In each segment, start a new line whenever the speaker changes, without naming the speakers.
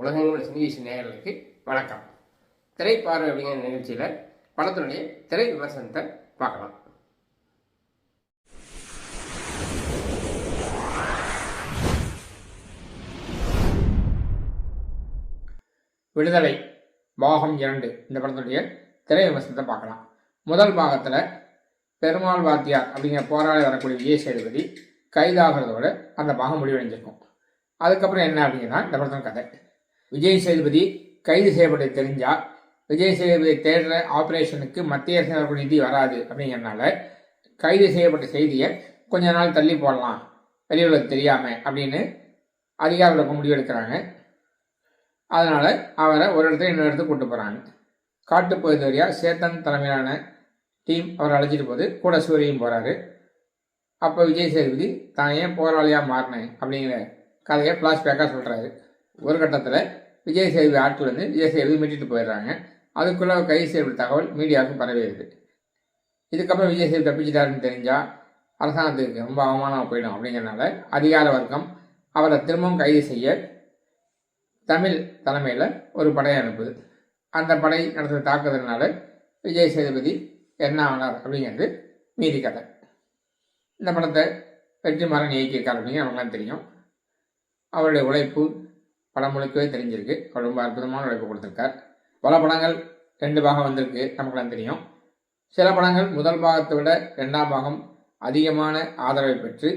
உலகங்கள் சினிகேஷன் நேயர்களுக்கு வணக்கம். திரைப்பார்வை அப்படிங்கிற நிகழ்ச்சியில் படத்தினுடைய திரை விமர்சனத்தை பார்க்கலாம். விடுதலை பாகம் இரண்டு இந்த படத்துடைய திரை விமர்சனத்தை பார்க்கலாம். முதல் பாகத்தில் பெருமாள் வாத்தியார் அப்படிங்கிற போராளி வரக்கூடிய விஜய் சேதுபதி கைதாகிறதோட அந்த பாகம் முடிவடைஞ்சிருக்கும். அதுக்கப்புறம் என்ன அப்படிங்கன்னா இந்த படத்தின் கதை. விஜய் சேதுபதி கைது செய்யப்பட்டு தெரிஞ்சா விஜய் சேதுபதி தேடுற ஆபரேஷனுக்கு மத்திய அரசு நிதி வராது அப்படிங்கிறனால கைது செய்யப்பட்ட செய்தியை கொஞ்ச நாள் தள்ளி போடலாம். வெளியுலகம் தெரியாம அப்படின்னு அதிகாரிகளுக்கு முடிவெடுக்கிறாங்க அதனால அவரை ஒரு இடத்துல இன்னொரு இடத்துக்கு கூட்டு போறாங்க. காட்டுப்பகுதி வழியா சேத்தன் தலைமையிலான டீம் அவரை அழைச்சிட்டு போது கூட சூரியன் போறாரு. அப்போ விஜய் சேதுபதி தான் ஏன் போராளியாக மாறினேன்? அப்படிங்கிற கதையை ஃப்ளாஷ்பேக்காக சொல்கிறாரு ஒரு கட்டத்தில் விஜய் சேதுபதி ஆட்கள் வந்து விஜய் சேதுபதி மீட்டிட்டு போயிடுறாங்க. அதுக்குள்ளே கைது செய்யப்பட்ட தகவல் மீடியாவுக்கும் பரவிடுது இதுக்கப்புறம் விஜய் சேவி தப்பிச்சிட்டாருன்னு தெரிஞ்சால் அரசாங்கத்துக்கு ரொம்ப அவமானமாக போயிடும் அப்படிங்கிறனால அதிகார வர்க்கம் அவரை திரும்பவும் கைது செய்ய தமிழ் தலைமையில் ஒரு படையை அனுப்புது. அந்த படை நடத்துகிற தாக்குதல்னால விஜய் சேதுபதி என்ன ஆனார் அப்படிங்கிறது மீதி கதை. இந்த படத்தை வெற்றிமாறன் இயக்கியிருக்கார் அப்படிங்கிற நமக்குலாம் தெரியும். அவருடைய உழைப்பு படம் முழுக்கவே தெரிஞ்சிருக்கு. அவர் ரொம்ப அற்புதமான உழைப்பு கொடுத்துருக்கார். பல படங்கள் ரெண்டு பாகம் வந்திருக்கு நமக்குலாம் தெரியும். சில படங்கள் முதல் பாகத்தை விட ரெண்டாம் பாகம் அதிகமான ஆதரவை பெற்று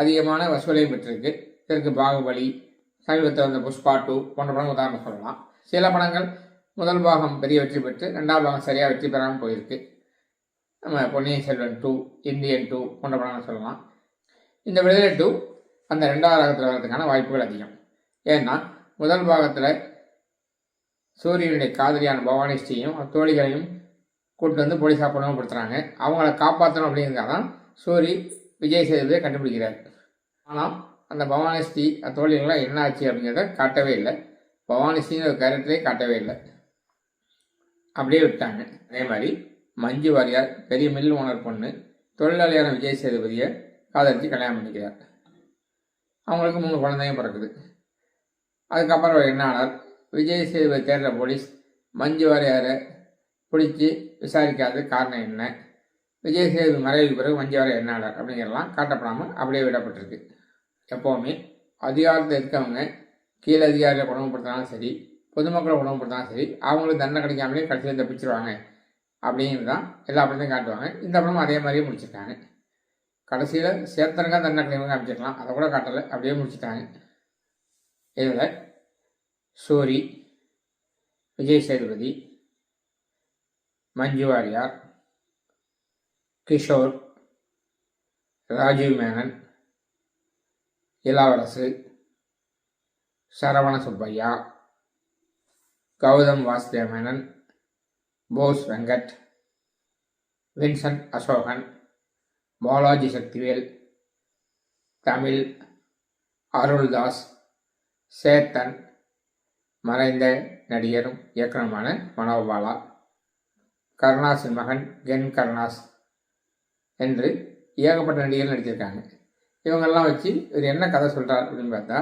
அதிகமான வசூலையும் பெற்றிருக்கு. இதற்கு பாகுபலி சமீபத்தில் வந்த புஷ்பா டூ போன்ற படங்கள் உதாரணம் சொல்லலாம். சில படங்கள் முதல் பாகம் பெரிய வெற்றி பெற்று ரெண்டாம் பாகம் சரியாக வெற்றி பெறாமல் போயிருக்கு. நம்ம Ponniyin Selvan two Indian two போன்ற படங்கள் சொல்லலாம். இந்த விடுதலை டூ அந்த ரெண்டாவது ராகத்தில் வர்றதுக்கான வாய்ப்புகள் அதிகம். ஏன்னா முதல் பாகத்தில் சூரியனுடைய காதலியான பவானி ஸ்ரீயும் தோழிகளையும் கூப்பிட்டு வந்து போலீஸாக படுத்துகிறாங்க அவங்கள காப்பாற்றணும் அப்படிங்கிறதுக்காக தான் சூரி விஜய் சேதுபதியை கண்டுபிடிக்கிறார். ஆனால் அந்த பவானி ஸ்ரீ தோழிகள்லாம் என்ன ஆச்சு அப்படிங்கிறத காட்டவே இல்லை. பவானி ஸ்ரீங்கிற ஒரு கேரக்டரே காட்டவே இல்லை. அப்படியே விட்டாங்க. அதே மாதிரி மஞ்சு வாரியார் பெரிய மில் ஓனர் பொண்ணு தொழிலாளியான விஜய் சேதுபதியை காதலித்து கல்யாணம் பண்ணிக்கிறார். அவங்களுக்கு மூணு குழந்தையும் பிறக்குது. அதுக்கப்புறம் என்னானார் என்ன விஜய் சேவை தேடுற போலீஸ் மஞ்சு வாரியாரை பிடிச்சி விசாரிக்காத காரணம் என்ன? விஜய் சேது மறைவுக்கு பிறகு மஞ்சு வாரியார் என்ன அப்படிங்கிறலாம் காட்டப்படாமல் அப்படியே விடப்பட்டிருக்கு. எப்போவுமே அதிகாரத்தில் இருக்கவங்க கீழே அதிகாரிகளை குணப்படுத்தினாலும் சரி பொதுமக்களை குணப்படுத்தினாலும் சரி அவங்களுக்கு தண்டனை கிடைக்காமலே கடைசியில் தப்பிச்சிருவாங்க அப்படின்னு தான் எல்லா படத்தையும் காட்டுவாங்க. இந்த படமும் அதே மாதிரியே முடிச்சிருக்காங்க. கடைசியில் சேர்த்தனங்க தண்டனை கிடைக்காம காமிச்சிருக்கலாம். அதை கூட காட்டலை. அப்படியே முடிச்சிட்டாங்க. இதில் சூரி விஜய் சேதுபதி மஞ்சு வாரியார் கிஷோர் ராஜீவ் மேனன் இளவரசு சரவண சுப்பையா கௌதம் வாசுதேவ மேனன் போஸ் வெங்கட் வின்சென்ட் அசோகன் பாலாஜி சக்திவேல் தமிழ் அருள்தாஸ் சேத்தன் மறைந்த நடிகரும் இயக்குனருமான மனோபாலா கருணாஸின் மகன் கென் கருணாஸ் என்று ஏகப்பட்ட நடிகர்கள் நடிச்சிருக்காங்க. இவங்கெல்லாம் வச்சு இவர் என்ன கதை சொல்கிறார் அப்படின்னு பார்த்தா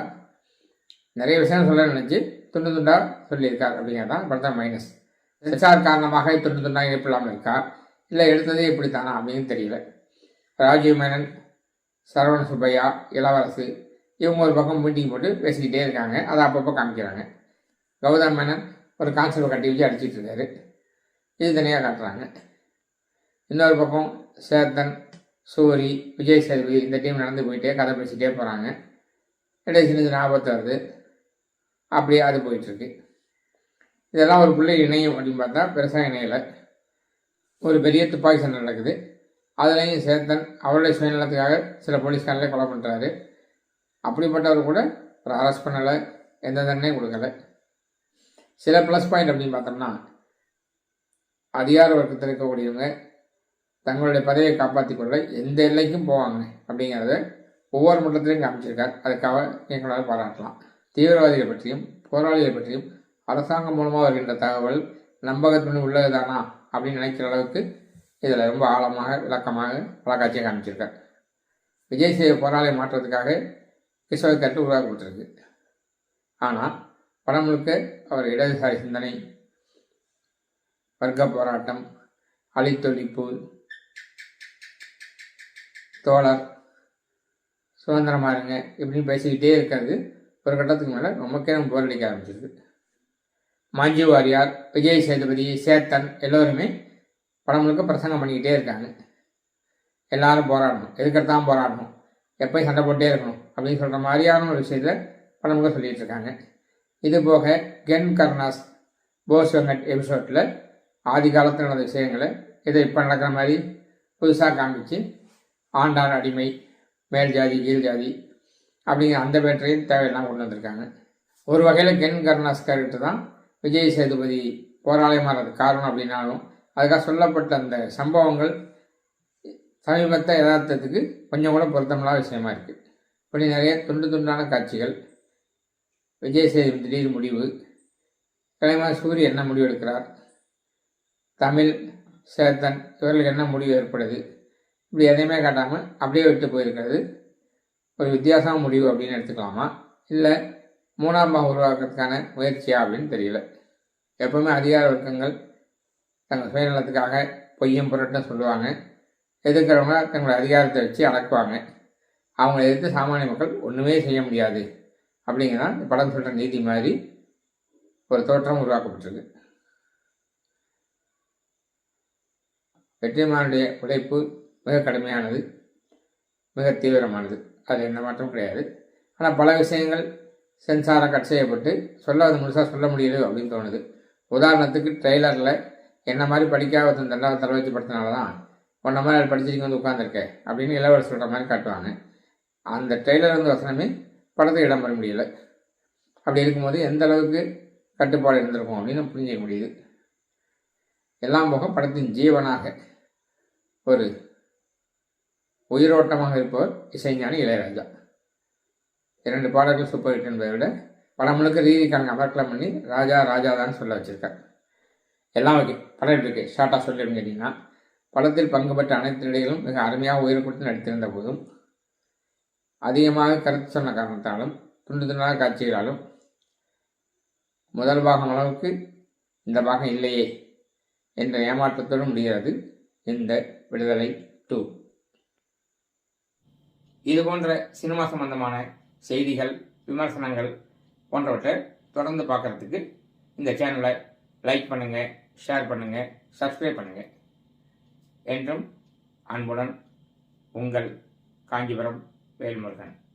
நிறைய விஷயம் சொல்ல நினச்சி துண்டு துண்டாக சொல்லியிருக்கார் அப்படிங்கிறது தான் மைனஸ் சென்சார் காரணமாக துண்டு துண்டாக இணைப்பில்லாமல் இருக்கா இல்லை எடுத்ததே இப்படி தானா அப்படின்னு தெரியல. ராஜீவ் மேனன் சரவண சுப்பையா இளவரசு இவங்க ஒரு பக்கம் மீட்டிங் போட்டு பேசிக்கிட்டே இருக்காங்க. அதை அப்பப்போ காமிக்கிறாங்க. கௌதம் மேனன் ஒரு கான்செப்டை கட்டி வச்சு அடிச்சிட்டு இருக்காரு. இது தனியாக காட்டுறாங்க. இன்னொரு பக்கம் சேத்தன் சூரி விஜய் சேதுபதி இந்த டீம் நடந்து போயிட்டே கதை பேசிகிட்டே போகிறாங்க இடையே சின்ன சின்ன ஆபத்து வருது. அப்படியே அது போயிட்டுருக்கு இதெல்லாம் ஒரு பிள்ளை இணையும் அப்படின்னு பார்த்தா பெருசாக இணையலை. ஒரு பெரிய துப்பாக்கி சண்டை நடக்குது. அதுலேயும் சேத்தன் அவருடைய சுயநலத்துக்காக சில போலீஸ்காரர்களே கொலை பண்ணுறாரு அப்படிப்பட்டவர் கூட ஒரு அரெஸ்ட் பண்ணலை. எந்த தண்டனையும் கொடுக்கல. சில ப்ளஸ் பாயிண்ட் அப்படின்னு பார்த்தோம்னா அதிகார வர்க்கத்தில் இருக்கக்கூடியவங்க தங்களுடைய பதவியை காப்பாற்றிக் கொள்ள எந்த எல்லைக்கும் போவாங்க அப்படிங்கிறத ஒவ்வொரு மட்டத்திலையும் காமிச்சிருக்கார். அதுக்காக எங்களால் பாராட்டலாம். தீவிரவாதிகள் பற்றியும் போராளிகள் பற்றியும் அரசாங்கம் மூலமாக வருகின்ற தகவல் நம்பகத்துடன் உள்ளதுதானா அப்படின்னு நினைக்கிற அளவுக்கு இதில் ரொம்ப ஆழமாக விளக்கமாக வழக்காட்சியை காமிச்சிருக்கார். விஜய் சேவை போராளியை மாற்றுறதுக்காக கிஷோர் கட்டு உருவாக்கப்பட்டிருக்கு. ஆனால் படம் முழுக்க அவர் இடதுசாரி சிந்தனை வர்க்க போராட்டம் அழித்தொழிப்பு தோழர் சுதந்திரமாக இருங்க இப்படின்னு பேசிக்கிட்டே இருக்கிறது ஒரு கட்டத்துக்கு மேலே நமக்கே நம்ம போரடிக்க ஆரம்பிச்சிருக்கு மஞ்சு வாரியார் விஜய் சேதுபதி சேத்தன் எல்லோருமே படம் முழுக்க பிரசங்கம் பண்ணிக்கிட்டே இருக்காங்க. எல்லாரும் போராடணும். எதுக்கத்தான் போராடணும். எப்போயும் சண்டை போட்டே இருக்கணும். அப்படின்னு சொல்கிற மாதிரியான ஒரு விஷயத்தை படம் முழுக்க சொல்லிகிட்டு இருக்காங்க. இது போக கென் கர்னாஸ் போஸ் வெங்கட் எபிசோட்டில் ஆதி காலத்தில் நடந்த விஷயங்களை இதை இப்போ நடக்கிற மாதிரி புதுசாக காமிச்சு ஆண்டான் அடிமை மேல் ஜாதி கீழ் ஜாதி அப்படிங்கிற அந்த பேட்டரையும் தேவையெல்லாம் கொண்டு வந்திருக்காங்க. ஒரு வகையில் கென் கருணாஸ் கேரக்டர் தான் விஜய் சேதுபதி போராளியம் மாறது காரணம் அப்படின்னாலும் அதுக்காக சொல்லப்பட்ட அந்த சம்பவங்கள் சமீபத்த யதார்த்தத்துக்கு கொஞ்சம் கூட பொருத்தமில்லாத விஷயமா இருக்குது இப்படி நிறைய துண்டு துண்டான காட்சிகள் விஜய் சேதுபதி திடீர் முடிவு. கலைமார் சூரிய என்ன முடிவு எடுக்கிறார் தமிழ் சேத்தன் இவர்களுக்கு என்ன முடிவு ஏற்படுது? இப்படி எதையுமே காட்டாமல் அப்படியே விட்டு போயிருக்கிறது. ஒரு வித்தியாசமான முடிவு அப்படின்னு எடுத்துக்கலாமா? இல்லை மூணாம் பாகம் உருவாக்குறதுக்கான முயற்சியா அப்படின்னு தெரியல. எப்பவுமே அதிகார வர்க்கங்கள் தங்கள் சுயநலத்துக்காக பொய்யும் புரட்டும் சொல்லுவாங்க. எதிர்க்கிறவங்க தங்களை அதிகாரத்தை வச்சு அடக்குவாங்க. அவங்களை எதிர்த்து சாமானிய மக்கள் ஒன்றுமே செய்ய முடியாது. அப்படிங்கன்னா படம் சொல்கிற நீதி மாதிரி ஒரு தோற்றம் உருவாக்கப்பட்டிருக்கு. வெற்றிமானுடைய உழைப்பு மிக கடுமையானது மிக தீவிரமானது. அது எந்த மாற்றம் கிடையாது. ஆனால் பல விஷயங்கள் சென்சாரம் கட் செய்யப்பட்டு சொல்ல அது முழுசாக சொல்ல முடியல அப்படின்னு தோணுது. உதாரணத்துக்கு ட்ரெய்லரில் என்ன மாதிரி படிக்காத தண்டாவது தலை வச்சு படுத்தினால தான் உன்ன மாதிரி படிச்சுட்டு வந்து உட்காந்துருக்கேன் அப்படின்னு இளவரசர் சொல்கிற மாதிரி காட்டுவாங்க. அந்த ட்ரெய்லர் வந்து வசனமே படத்துக்கு இடம் பெற முடியலை. அப்படி இருக்கும்போது எந்த அளவுக்கு கட்டுப்பாடு இருந்திருக்கும் அப்படின்னு புரிஞ்சிக்க முடியுது. எல்லாம் போக படத்தின் ஜீவனாக ஒரு உயிரோட்டமாக இருப்பவர் இசைஞானி இளையராஜா. இரண்டு பாடல்கள் சூப்பர் ஹிட் என்பதை விட படம் முழுக்க ரீதிக்கான அமர்க்கலம் பண்ணி ராஜா ராஜா தான் சொல்ல வச்சுருக்கார். எல்லாம் ஓகே. படம் எப்படி இருக்கு? ஷார்ட்டாக சொல்லிடுன்னு கேட்டிங்கன்னா படத்தில் பங்கு பெற்ற அனைத்து நடிகர்களும் மிக அருமையாக உயிர் கொடுத்து நடித்திருந்த போதும் அதிகமாக கருத்து சொன்ன காரணத்தாலும் துண்டு துண்டான காட்சிகளாலும் முதல் பாகம் அளவுக்கு இந்த பாகம் இல்லையே என்ற ஏமாற்றத்தோடு முடிகிறது இந்த விடுதலை டூ. இது போன்ற சினிமா சம்பந்தமான செய்திகள் விமர்சனங்கள் போன்றவற்றை தொடர்ந்து பார்க்குறதுக்கு இந்த சேனலை லைக் பண்ணுங்கள் ஷேர் பண்ணுங்கள் சப்ஸ்கிரைப் பண்ணுங்கள் என்றும் அன்புடன் உங்கள் காஞ்சிபுரம் Bail Morgan.